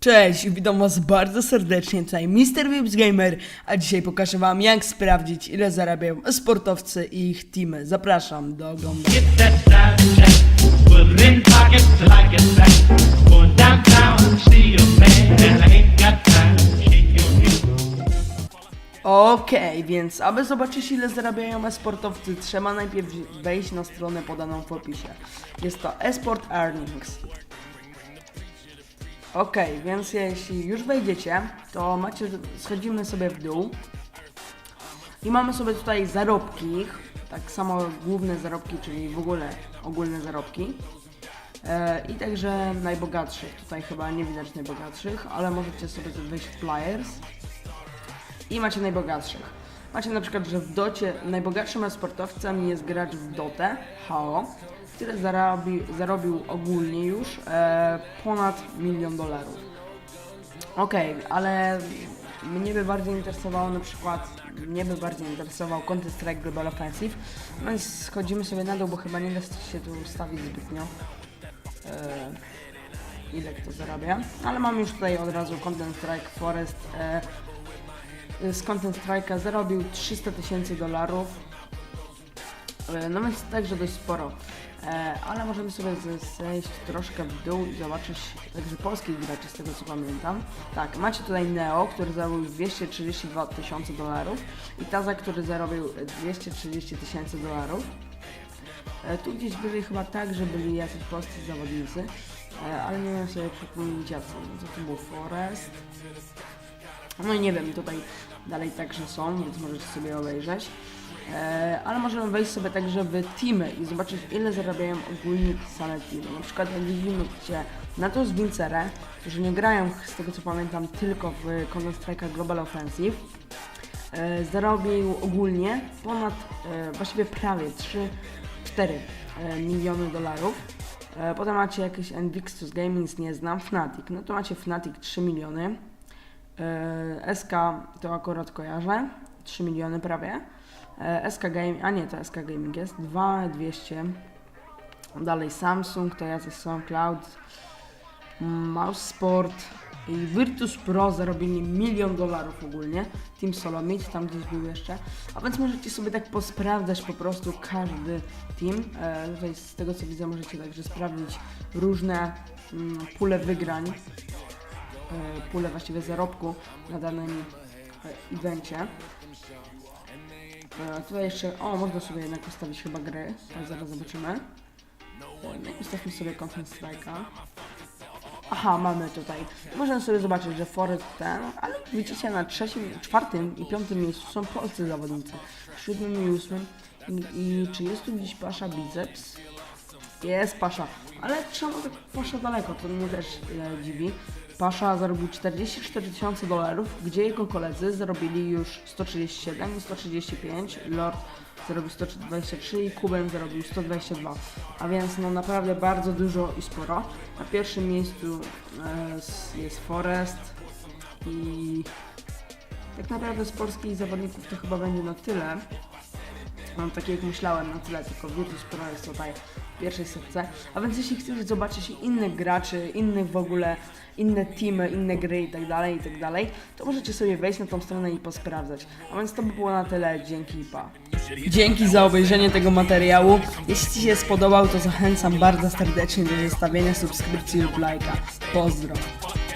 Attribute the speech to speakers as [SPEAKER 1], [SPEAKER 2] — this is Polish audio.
[SPEAKER 1] Cześć, witam was bardzo serdecznie, tutaj Mr. Vips Gamer, a dzisiaj pokażę wam jak sprawdzić ile zarabiają sportowcy i ich teamy. Zapraszam do oglądania. Okej, więc aby zobaczyć ile zarabiają e-sportowcy, trzeba najpierw wejść na stronę podaną w opisie. Jest to eSport Earnings. Okej, więc jeśli już wejdziecie, to macie, schodzimy sobie w dół i mamy sobie tutaj zarobki, tak samo główne zarobki, czyli w ogóle ogólne zarobki. E, I także najbogatszych, tutaj chyba nie widać najbogatszych, ale możecie sobie wejść w Players i macie najbogatszych. Macie na przykład, że w docie najbogatszym sportowcem jest gracz w dotę, HAO, który zarobi, zarobił ogólnie już e, ponad milion dolarów. Okej, ale mnie by bardziej interesowało na przykład, mnie by bardziej interesował Counter Strike Global Offensive, więc schodzimy sobie na dół, bo chyba nie da się tu ustawić zbytnio e, ile kto zarabia, ale mam już tutaj od razu Content Strike Forest e, z Content Strike'a zarobił 300 tysięcy dolarów. E, No więc także dość sporo. E, ale możemy sobie ze- zejść troszkę w dół i zobaczyć także polskich graczy z tego co pamiętam. Tak, macie tutaj Neo, który zarobił 232 tysiące dolarów i Taza, który zarobił 230 tysięcy dolarów. E, tu gdzieś byli chyba tak, że byli jacyś polscy zawodnicy, e, ale nie wiem sobie przypomnieć jacy. Co to był Forest? No i nie wiem, tutaj dalej także są, więc możecie sobie obejrzeć. E, ale możemy wejść sobie także w teamy i zobaczyć ile zarabiają ogólnie same teamy. Na przykład jak widzimy gdzie Natus Vincere, którzy nie grają z tego co pamiętam tylko w Counter Strike'a Global Offensive, e, zarobił ogólnie ponad, e, właściwie prawie 3-4 e, miliony dolarów. Potem macie jakieś Invictus Gaming, nie znam, Fnatic, no to macie Fnatic 3 miliony. SK to akurat kojarzę, 3 miliony prawie. E, SK Gaming, a nie, to SK Gaming jest, 2200. Dalej Samsung, to jacy są, Cloud, Mouse Sport i Virtus Pro zarobili milion dolarów ogólnie. Team Solomid tam gdzieś był jeszcze. A więc możecie sobie tak posprawdzać po prostu każdy team. E, tutaj z tego co widzę możecie także sprawdzić różne mm, pule wygrań e, pulę właściwie zarobku na danym evencie. E, tutaj jeszcze, o, można sobie jednak ustawić chyba gry, tak zaraz zobaczymy. E, no ustawmy sobie Content Strike'a. Aha, mamy tutaj. Można sobie zobaczyć, że Forest ten, ale widzicie na trzecim, czwartym i piątym miejscu są polscy zawodnicy. W siódmym i ósmym. I, i czy jest tu gdzieś Pasza Biceps? Jest Pasza, ale czemu tak Pasza daleko? To mnie też e, dziwi. Pasza zarobił 44 tysiące dolarów, gdzie jego koledzy zarobili już 137 i 135. Lord zarobił 123 i Kuben zarobił 122. A więc no naprawdę bardzo dużo i sporo. Na pierwszym miejscu e, jest Forest i tak naprawdę z polskich zawodników to chyba będzie na tyle. Mam takie jak myślałem na tyle, tylko Virtus Pro jest tutaj w pierwszej setce. A więc jeśli chcesz zobaczyć innych graczy, innych w ogóle, inne teamy, inne gry i tak dalej, i tak dalej, to możecie sobie wejść na tą stronę i posprawdzać. A więc to by było na tyle, dzięki pa. Dzięki za obejrzenie tego materiału. Jeśli Ci się spodobał, to zachęcam bardzo serdecznie do zostawienia subskrypcji lub lajka. Pozdro.